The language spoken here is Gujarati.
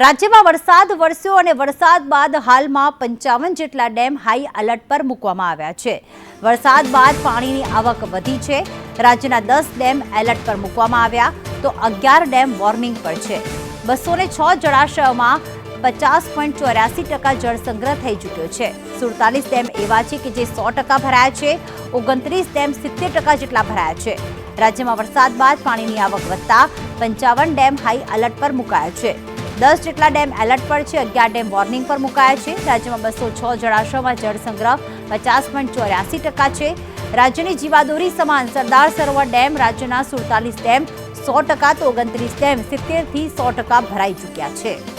રાજ્યમાં વરસાદ વરસ્યો અને વરસાદ બાદ હાલમાં પંચાવન જેટલા ડેમ હાઈ એલર્ટ પર મૂકવામાં આવ્યા છે. વરસાદ બાદ પાણીની આવક વધી છે. રાજ્યના દસ ડેમ એલર્ટ પર મૂકવામાં આવ્યા તો અગિયાર ડેમ વોર્નિંગ પર છે. બસો ને છ જળાશયોમાં પચાસ પોઈન્ટ ચોર્યાસી ટકા જળસંગ્રહ થઈ ચૂક્યો છે. સુડતાલીસ ડેમ એવા છે કે જે સો ટકા ભરાયા છે. ઓગણત્રીસ ડેમ સિત્તેર ટકા જેટલા ભરાયા છે. રાજ્યમાં વરસાદ બાદ પાણીની આવક વધતા પંચાવન ડેમ હાઈ એલર્ટ પર મુકાયા છે. દસ જેટલા ડેમ એલર્ટ પર છે. અગિયાર ડેમ વોર્નિંગ પર મુકાયા છે. રાજ્યમાં બસો છ જળાશયોમાં જળસંગ્રહ પચાસ પોઈન્ટ ચોર્યાસી ટકા છે. રાજ્યની જીવાદોરી સમાન સરદાર સરોવર ડેમ, રાજ્યના સુડતાલીસ ડેમ, સો ટકા તો ઓગણત્રીસ ડેમ, સિત્તેરથી સો ટકા ભરાઈ ચૂક્યા છે.